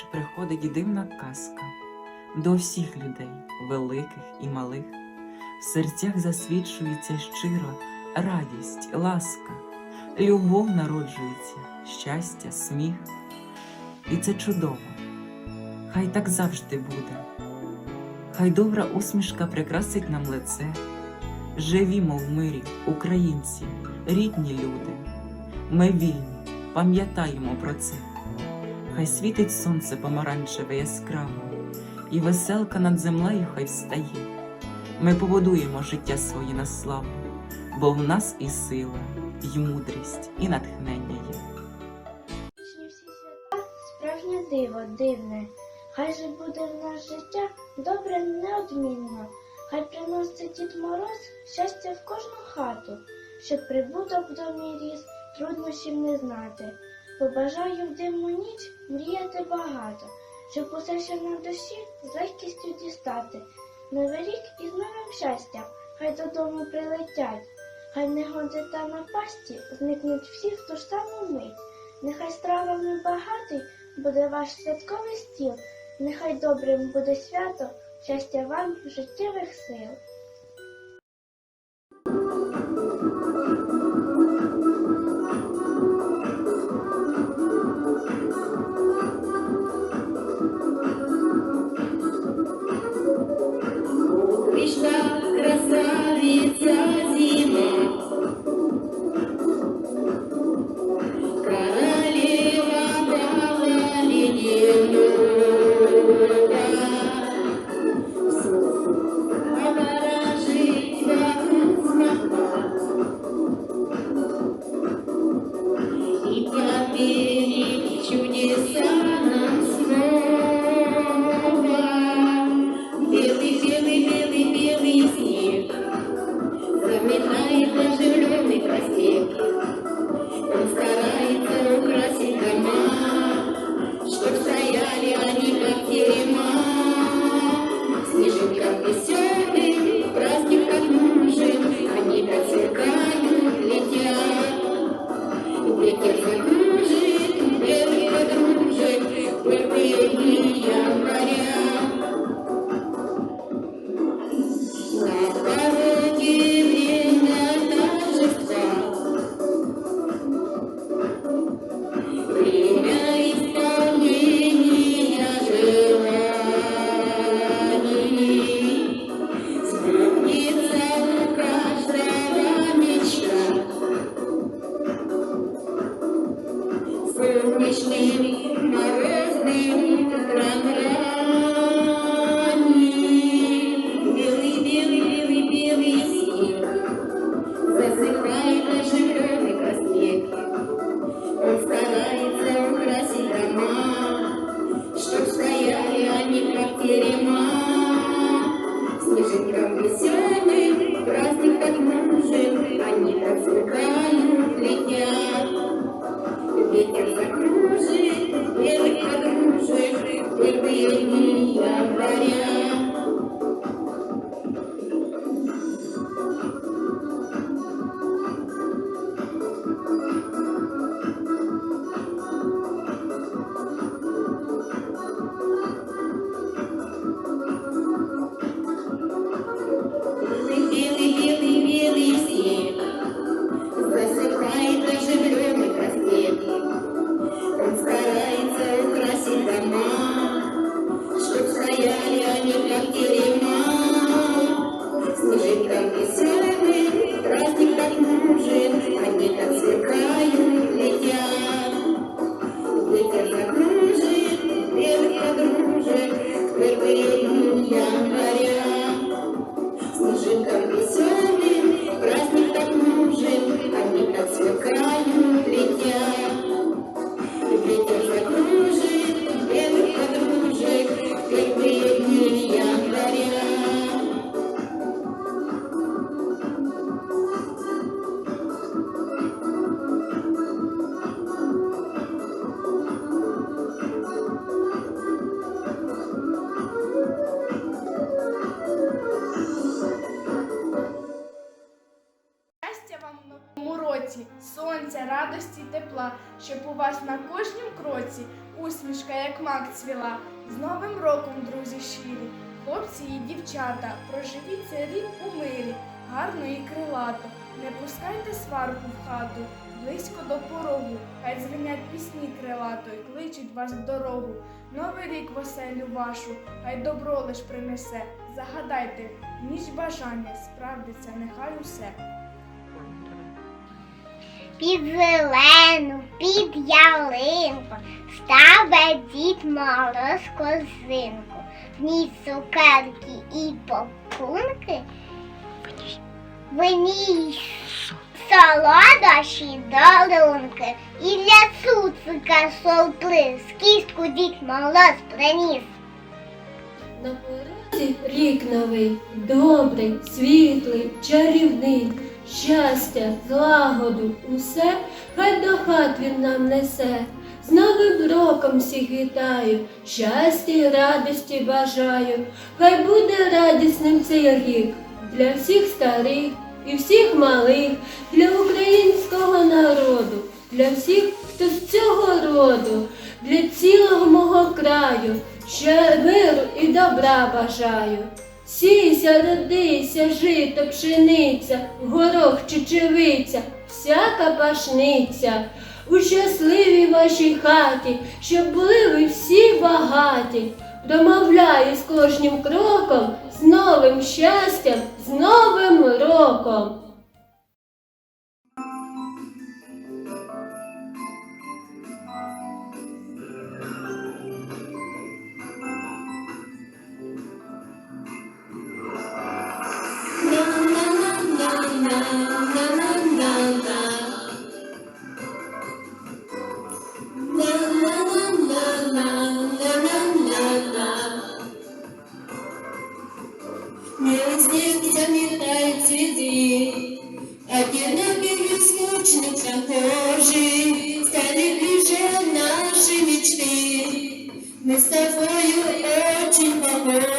новорічну приходить дивна казка до всіх людей, великих і малих. В серцях засвідчується щиро радість, ласка, любов народжується, щастя, сміх. І це чудово. Хай так завжди буде. Хай добра усмішка прикрасить нам лице. Живімо в мирі, українці, рідні люди. Ми вільні, пам'ятаємо про це. Хай світить сонце помаранчеве яскраво, і веселка над землею хай встає. Ми побудуємо життя своє на славу, бо в нас і сила, і мудрість, і натхнення є. Справжнє диво дивне. Хай же буде в нас життя добре неодмінно. Хай приносить Дід Мороз щастя в кожну хату, щоб прибуток в домі ріс, труднощів не знати. Побажаю в дивну ніч мріяти багато, щоб усе, що на душі, з легкістю дістати. Новий рік із новим щастям, хай додому прилетять, хай негоди та напасті зникнуть всі в ту ж саму мить. Нехай стравами багатий буде ваш святковий стіл, нехай добрим буде свято, щастя вам життєвих сил. really, really. Як. З Новим роком, друзі щирі, хлопці і дівчата, проживіть цей рік у мирі, гарно і крилато. Не пускайте сварку в хату, близько до порогу, хай дзвенять пісні крилато і кличуть вас в дорогу. Новий рік в вашу, хай добро лиш принесе. Загадайте, ніч бажання, справдиться, нехай усе. Під зелену, під ялинку ставить дід мороз козинку. Ній цукерки і попунки, в ній солодощі дарунки. І для цуцика сюрприз кістку дід мороз приніс. На порозі рік новий, добрий, світлий, чарівний, щастя, злагоду, усе, хай до хат він нам несе. З Новим роком всіх вітаю, щастя і радості бажаю. Хай буде радісним цей рік для всіх старих і всіх малих, для українського народу, для всіх, хто з цього роду, для цілого мого краю, ще миру і добра бажаю. Сійся, родися, жито, пшениця, горох чечевиця, всяка пашниця. У щасливій вашій хаті, щоб були ви всі багаті. Домовляю з кожним кроком, з новим щастям, з новим роком. и скучных прохожих Стали ближе наши мечты. Мы с тобою очень похожи,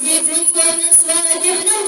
Hasretlikle mesvedimle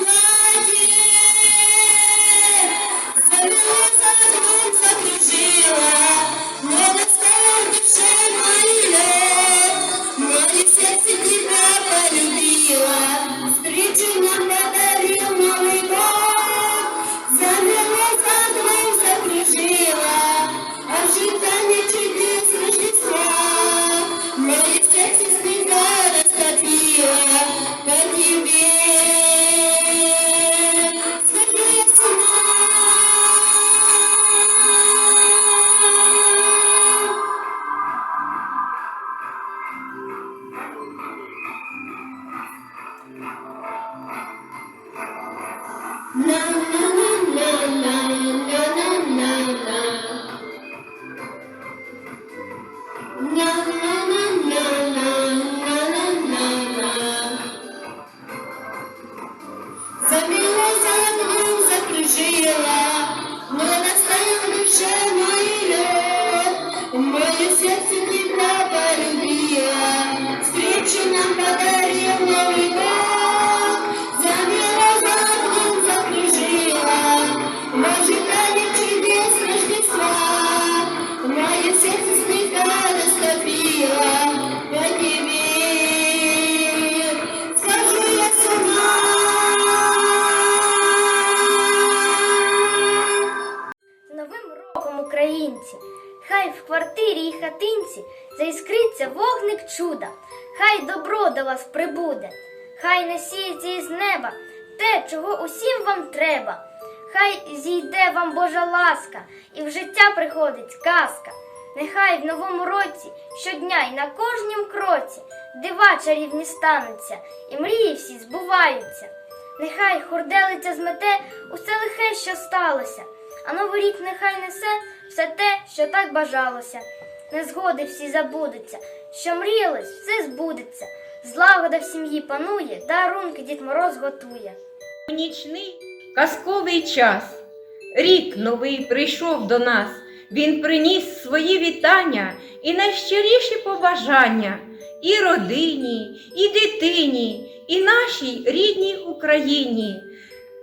see you later. Хай в квартирі і хатинці заіскриться вогник чуда, хай добро до вас прибуде, хай не із неба те, чого усім вам треба. Хай зійде вам Божа ласка, і в життя приходить казка. Нехай в новому році щодня і на кожнім кроці дива чарівні стануться, і мрії всі збуваються. Нехай хурделиця змете усе лихе, що сталося, а новий рік нехай несе все те, що так бажалося. Незгоди всі забудуться, що мріялось, все збудеться. Злагода в сім'ї панує, дарунки Дід Мороз готує. У нічний казковий час. Рік новий прийшов до нас. Він приніс свої вітання і найщиріші побажання і родині, і дитині, і нашій рідній Україні.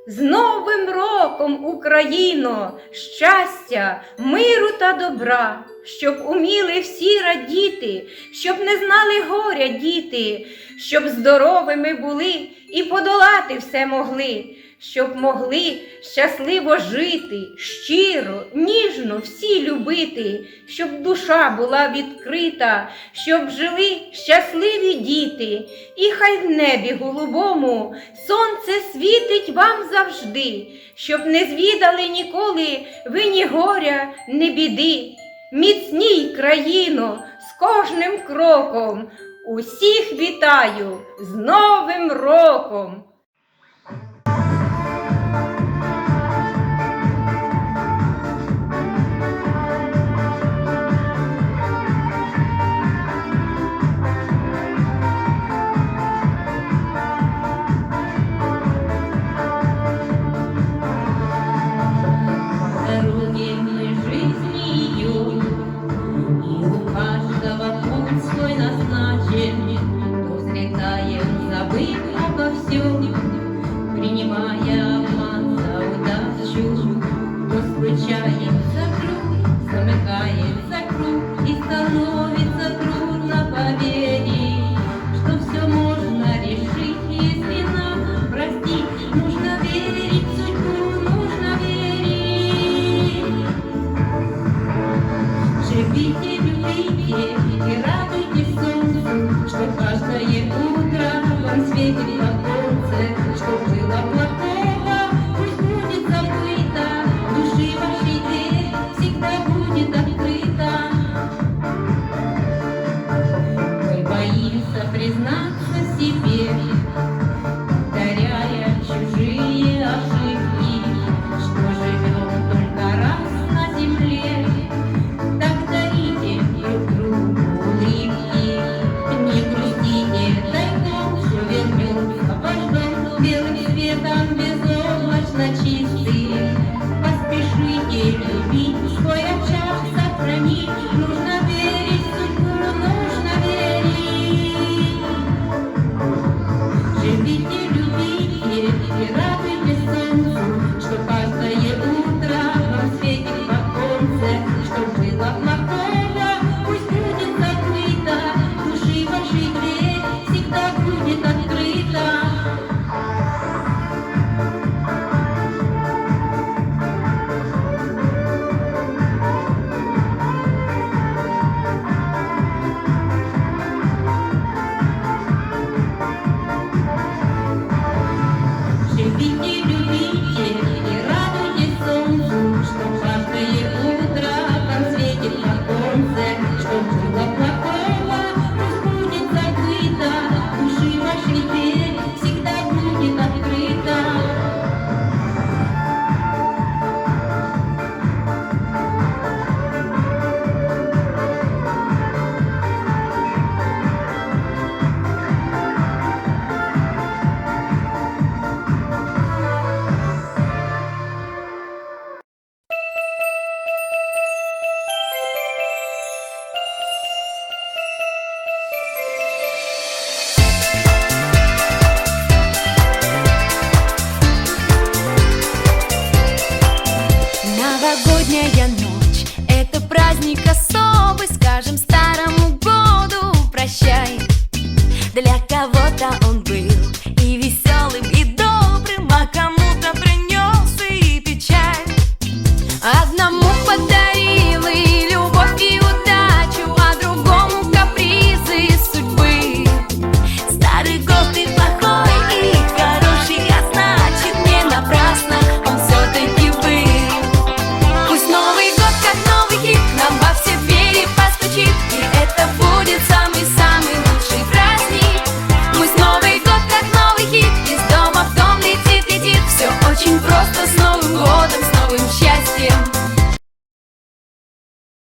З Новим роком, Україно, щастя, миру та добра, щоб уміли всі радіти, щоб не знали горя діти, щоб здоровими були і подолати все могли, щоб могли щасливо жити, щиро, ніжно всі любити, щоб душа була відкрита, щоб жили щасливі діти, і хай в небі голубому сонце світить вам завжди, щоб не звідали ніколи ви ні горя, ні біди. Міцній країно з кожним кроком. Усіх вітаю з Новим роком!